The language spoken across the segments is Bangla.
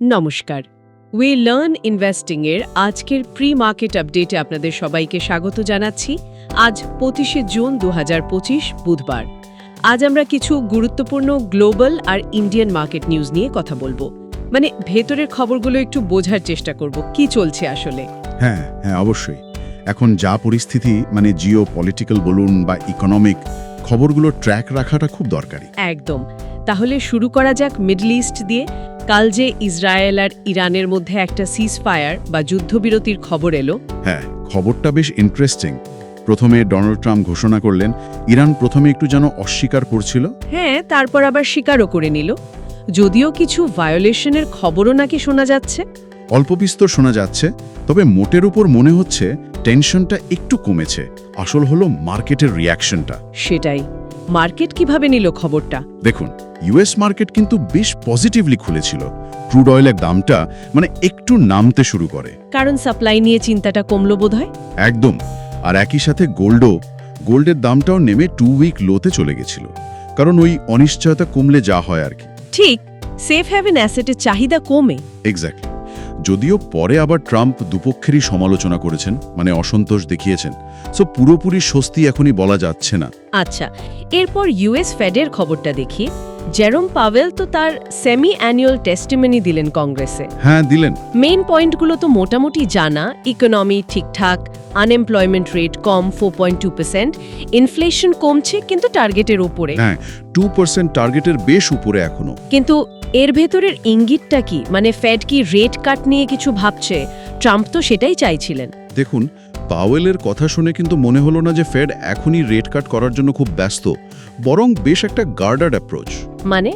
নমস্কার। উই লার্ন ইনভেস্টিং এর আজকের প্রি মার্কেট আপডেটে আপনাদের সবাইকে স্বাগত জানাচ্ছি। আজ পঁচিশে জুন দু হাজার পঁচিশ বুধবার। আজ আমরা কিছু গুরুত্বপূর্ণ গ্লোবাল আর ইন্ডিয়ান মার্কেট নিউজ নিয়ে কথা বলব। মানে ভেতরের খবরগুলো একটু বোঝার চেষ্টা করব কি চলছে আসলে? হ্যাঁ হ্যাঁ অবশ্যই। এখন যা পরিস্থিতি মানে জিও পলিটিক্যাল বলুন বা ইকোনমিক খবরগুলো ট্র্যাক রাখাটা খুব দরকারি। একদম। তাহলে শুরু করা যাক মিডল ইস্ট দিয়ে। কাল যে ইসরায়েল আর ইরানের মধ্যে একটা সিজ ফায়ার বা যুদ্ধবিরতির খবর এলো। হ্যাঁ খবরটা বেশ ইন্টারেস্টিং প্রথমে ডোনাল্ড ট্রাম্প ঘোষণা করলেন ইরান প্রথমে একটু যেন অস্বীকার করছিল। হ্যাঁ তারপর আবার স্বীকারও করে নিল। যদিও কিছু ভায়োলেশনের খবরও নাকি শোনা যাচ্ছে। অল্প বিস্তর শোনা যাচ্ছে তবে মোটের উপর মনে হচ্ছে টেনশনটা একটু কমেছে। আসল হলো মার্কেটের রিয়াকশনটা সেটাই। মার্কেট কীভাবে নিল খবরটা? দেখুন ইউএস মার্কেট কিন্তু বেশ পজিটিভলি খুলেছিল। ক্রুড অয়েলের দামটা মানে একটু নামতে শুরু করে। কারণ সাপ্লাই নিয়ে চিন্তাটা কমলো বোধহয়? একদম। আর একই সাথে গোল্ডও। গোল্ডের দামটাও নেমে টু উইক লোতে চলে গেছিল। কারণ ওই অনিশ্চয়তা কমলে যা হয় আর কি। ঠিক সেফ হ্যাভেন অ্যাসেটের চাহিদা কমে। এক্স্যাক্টলি যদিও পরে আবার ট্রাম্প দুপক্ষেরই সমালোচনা করেছেন মানে অসন্তোষ দেখিয়েছেন। সো পুরোপুরি স্বস্তি এখনই বলা যাচ্ছে না। আচ্ছা এরপর ইউএস ফেডের খবরটা দেখি। জেরম পাওয়েল তো তার সেমি অ্যানুয়াল টেস্টিমনি দিলেন কংগ্রেসে। হ্যাঁ দিলেন। মেইন পয়েন্টগুলো তো মোটামুটি জানা। ইকোনমি ঠিকঠাক আনএমপ্লয়মেন্ট রেট কম four point two percent. Inflation কমছে কিন্তু টার্গেটের উপরে। হ্যাঁ টু পার্সেন্ট টার্গেটের বেশ উপরে এখনও। কিন্তু এর ভেতরের ইঙ্গিতটা কি? মানে ফেড কি রেট কাট নিয়ে কিছু ভাবছে? ট্রাম্প তো সেটাই চাইছিলেন। দেখুন পাওয়েলের কথা শুনে কিন্তু মনে হলো না যে ফেড এখনই রেট কাট করার জন্য খুব ব্যস্ত বরং বেশ একটা গার্ডার অ্যাপ্রোচ মানে?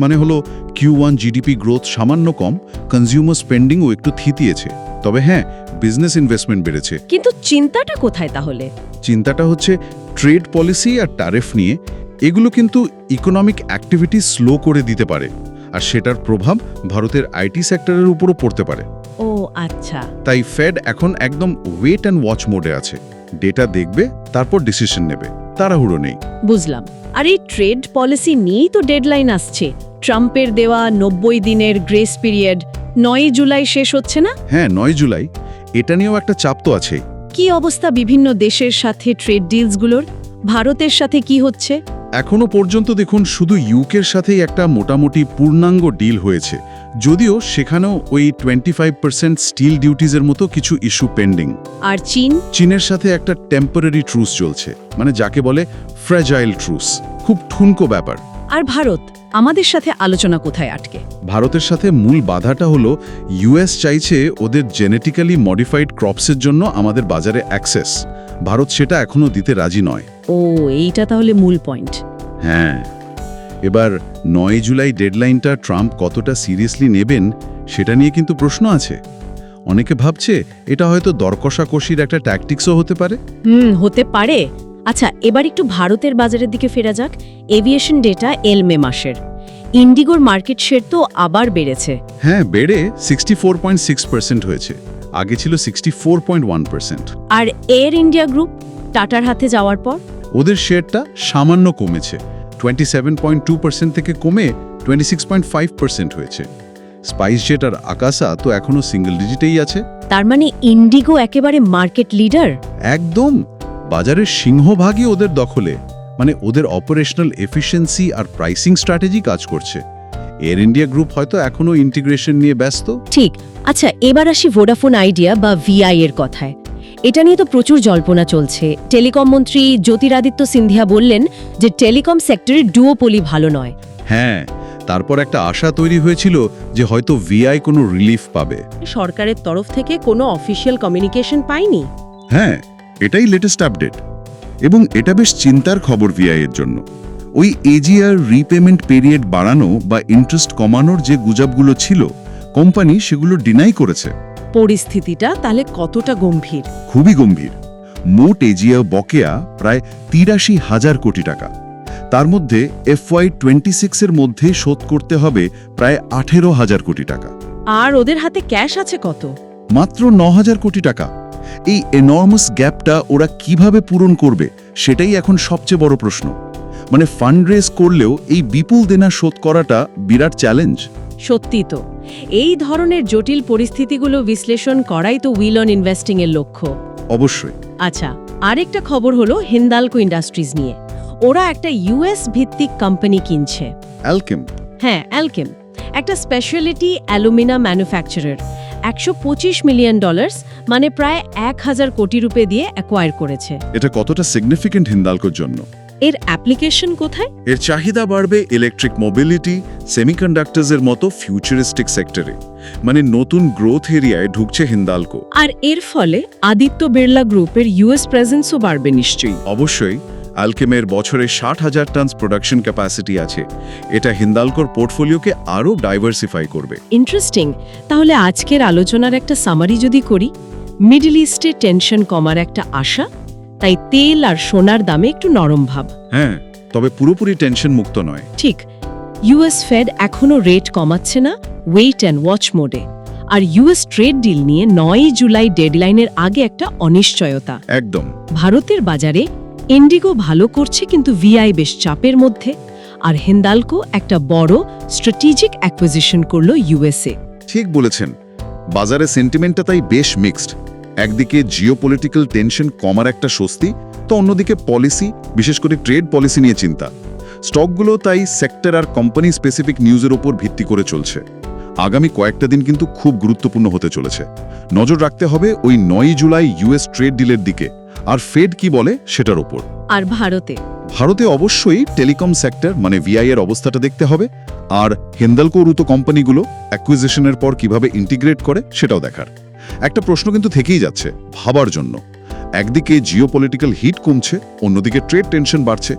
মানে হলো কিউ ওয়ান জিডিপি গ্রোথ সামান্য কম কনজিউমার স্পেন্ডিংও একটু থিতিয়েছে। তবে হ্যাঁ বিজনেস ইনভেস্টমেন্ট বেড়েছে। কিন্তু চিন্তাটা কোথায় তাহলে? চিন্তাটা হচ্ছে ট্রেড পলিসি আর ট্যারিফ নিয়ে এগুলো কিন্তু ইকোনমিক অ্যাক্টিভিটি স্লো করে দিতে পারে। আর সেটার প্রভাব ভারতের আইটি সেক্টরের উপরও পড়তে পারে। ও আচ্ছা। তাই ফেড এখন একদম ওয়েট অ্যান্ড ওয়াচ মোডে আছে। ডেটা দেখবে তারপর ডিসিশন নেবে। তাড়াহুড়ো নেই। বুঝলাম। আর এই ট্রেড পলিসি নিয়েই তো ডেডলাইন আসছে। ট্রাম্পের দেওয়া নব্বই দিনের গ্রেস পিরিয়ড নয় জুলাই শেষ হচ্ছে না? হ্যাঁ নয় জুলাই। এটা নিয়েও একটা চাপ তো আছে কি অবস্থা বিভিন্ন দেশের সাথে ট্রেড ডিলসগুলোর? ভারতের সাথে কি হচ্ছে? এখনও পর্যন্ত দেখুন শুধু ইউকের সাথেই একটা মোটামুটি পূর্ণাঙ্গ ডিল হয়েছে যদিও সেখানেও ওই টোয়েন্টি ফাইভ পার্সেন্ট স্টিল ডিউটিজের মতো কিছু ইস্যু পেন্ডিং আর চীন? চীনের সাথে একটা টেম্পোরারি ট্রুস চলছে মানে যাকে বলে ফ্র্যাজাইল ট্রুস খুব ঠুনকো ব্যাপার। আর ভারত? আমাদের সাথে আলোচনা কোথায় আটকে? ভারতের সাথে মূল বাধাটা হলো ইউএস চাইছে ওদের জেনেটিক্যালি মডিফাইড ক্রপসের জন্য আমাদের বাজারে অ্যাক্সেস ভারত সেটা এখনও দিতে রাজি নয়। ও এইটা তাহলে মূল পয়েন্ট হ্যাঁ। এবার নয় জুলাই ডেডলাইনটা ট্রাম্প কতটা সিরিয়াসলি নেবেন সেটা নিয়ে কিন্তু প্রশ্ন আছে। অনেকে ভাবছে এটা হয়তো দরকষাকষির একটা ট্যাকটিক্সও হতে পারে। হুম হতে পারে। আচ্ছা এবার একটু ভারতের বাজারের দিকে ফেরা যাক। এভিয়েশন ডেটা এল মে মাসের। ইন্ডিগোর মার্কেট শেয়ার তো আবার বেড়েছে। হ্যাঁ বেড়ে সিক্সটি হয়েছে। আগে ছিল সিক্সটি আর এয়ার ইন্ডিয়া গ্রুপ টাটার হাতে যাওয়ার পর ওদের শেয়ারটা সামান্য কমেছে। টোয়েন্টি থেকে কমে টোয়েন্টি হয়েছে। স্পাইস জেট আর আকাশা তো এখনও সিঙ্গেল ডিজিটেই আছে। তার মানে ইন্ডিগো একেবারে মার্কেট লিডার একদম। বাজারের সিংহভাগই ওদের দখলে। মানে ওদের অপারেশনাল এফিসিয়েন্সি আর প্রাইসিং স্ট্র্যাটেজি কাজ করছে। এয়ার ইন্ডিয়া গ্রুপ হয়তো এখনও ইন্টিগ্রেশন নিয়ে ব্যস্ত। ঠিক। আচ্ছা এবার আসি ভোডাফোন আইডিয়া বা ভিআই এর কথায়। এটা নিয়ে তো প্রচুর জল্পনা চলছে। টেলিকম মন্ত্রী জ্যোতিরাদিত্য সিন্ধিয়া বললেন যে টেলিকম সেক্টরে ডুওপলি ভালো নয়। হ্যাঁ তারপর একটা আশা তৈরি হয়েছিল যে হয়তো ভিআই কোনো রিলিফ পাবে। সরকারের তরফ থেকে কোনো অফিসিয়াল কমিউনিকেশন পাইনি? হ্যাঁ এটাই লেটেস্ট আপডেট এবং এটা বেশ চিন্তার খবর ভিআই এর জন্য। ওই এজিআর রিপেমেন্ট পিরিয়ড বাড়ানো বা ইন্টারেস্ট কমানোর যে গুজবগুলো ছিল কোম্পানি সেগুলো ডিনাই করেছে। পরিস্থিতিটা তাহলে কতটা গম্ভীর? খুবই গম্ভীর। মোট এজিয়া বকেয়া প্রায় তিরাশি হাজার কোটি টাকা। তার মধ্যে এফওয়াই টোয়েন্টি সিক্সের মধ্যে শোধ করতে হবে প্রায় আঠেরো হাজার কোটি টাকা। আর ওদের হাতে ক্যাশ আছে কত? মাত্র ন হাজার কোটি টাকা। এই এনর্মাস গ্যাপটা ওরা কীভাবে পূরণ করবে সেটাই এখন সবচেয়ে বড় প্রশ্ন। মানে ফান্ড রেজ করলেও এই বিপুল দেনা শোধ করাটা বিরাট চ্যালেঞ্জ সত্যি তো। এই ধরনের জটিল পরিস্থিতিগুলো বিশ্লেষণ করাই তো উইল অন ইনভেস্টিং এর লক্ষ্য। অবশ্যই। আচ্ছা আরেকটা খবর হলো হিন্দালকো ইন্ডাস্ট্রিজ নিয়ে। ওরা একটা ইউএস ভিত্তিক কোম্পানি কিনছে। অ্যালকেম? হ্যাঁ অ্যালকেম। একটা স্পেশালিটি অ্যালুমিনা ম্যানুফ্যাকচারার। একশো পঁচিশ মিলিয়ন ডলার্স মানে প্রায় এক হাজার কোটি রুপে দিয়ে অ্যাকোয়ার করেছে। এটা কতটা সিগনিফিকেন্ট হিন্দালকোর জন্য? এর অ্যাপ্লিকেশন কোথায়? এর চাহিদা বাড়বে ইলেকট্রিক মোবিলিটি সেমিকন্ডাক্টরসের মতো ফিউচারিস্টিক সেক্টরে মানে নতুন গ্রোথ এরিয়ায় ঢুকছে হিন্দালকো। আর এর ফলে আদিত্য বিড়লা গ্রুপের ইউএস প্রেজেন্সও বাড়বে নিশ্চয়ই। অবশ্যই অ্যালকেমের বছরে ষাট হাজার টনস প্রোডাকশন ক্যাপাসিটি আছে। এটা হিন্দালকোর পোর্টফোলিওকে আরও ডাইভার্সিফাই করবে। ইন্টারেস্টিং তাহলে আজকের আলোচনার একটা সামারি যদি করি মিডল ইস্টে টেনশন কমার একটা আশা? তাই তেল আর সোনার দামে একটু নরম ভাব। হ্যাঁ তবে পুরোপুরি টেনশন মুক্ত নয়। ঠিক ইউএস ফেড এখনও রেট কমাচ্ছে না ওয়েট অ্যান্ড ওয়াচ মোডে। আর ইউএস ট্রেড ডিল নিয়ে নয়ই জুলাই ডেডলাইনের আগে একটা অনিশ্চয়তা। একদম। ভারতের বাজারে ইন্ডিগো ভালো করছে কিন্তু ভিআই বেশ চাপের মধ্যে আর হিন্দালকো একটা বড় স্ট্র্যাটেজিক অ্যাকুইজিশন করল ইউএসএ ঠিক বলেছেন। বাজারে সেন্টিমেন্টটা তাই বেশ মিক্সড। একদিকে জিওপলিটিক্যাল টেনশন কমার একটা স্বস্তি তো অন্যদিকে পলিসি বিশেষ করে ট্রেড পলিসি নিয়ে চিন্তা। স্টকগুলো তাই সেক্টর আর কোম্পানি স্পেসিফিক নিউজের ওপর ভিত্তি করে চলছে। আগামী কয়েকটা দিন কিন্তু খুব গুরুত্বপূর্ণ হতে চলেছে। নজর রাখতে হবে ওই নয়ই জুলাই ইউএস ট্রেড ডিলের দিকে আর ফেড কি বলে সেটার ওপর। আর ভারতে? ভারতে অবশ্যই টেলিকম সেক্টর মানে ভিআই এর অবস্থাটা দেখতে হবে আর হেন্দালকো উরুতো কোম্পানিগুলো অ্যাকুইজিশনের পর কীভাবে ইন্টিগ্রেট করে সেটাও দেখার। একটা প্রশ্ন কিন্তু থেকেই যাচ্ছে ভাবার জন্য। একদিকে জিওপলিটিক্যাল হিট কমছে অন্যদিকে ট্রেড টেনশন বাড়ছে।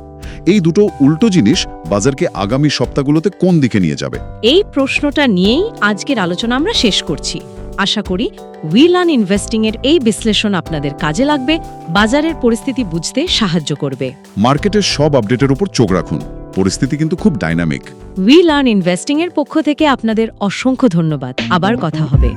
এই দুটো উল্টো জিনিস বাজারকে আগামী সপ্তাহগুলোতে কোন দিকে নিয়ে যাবে? এই প্রশ্নটা নিয়েই আজকের আলোচনা আমরা শেষ করছি। আশা করি উইল অন ইনভেস্টিং এর এই বিশ্লেষণ আপনাদের কাজে লাগবে বাজারের পরিস্থিতি বুঝতে সাহায্য করবে। মার্কেটের সব আপডেটের উপর চোখ রাখুন পরিস্থিতি কিন্তু খুব ডাইনামিক উইল অন ইনভেস্টিং এর পক্ষ থেকে আপনাদের অসংখ্য ধন্যবাদ। আবার কথা হবে।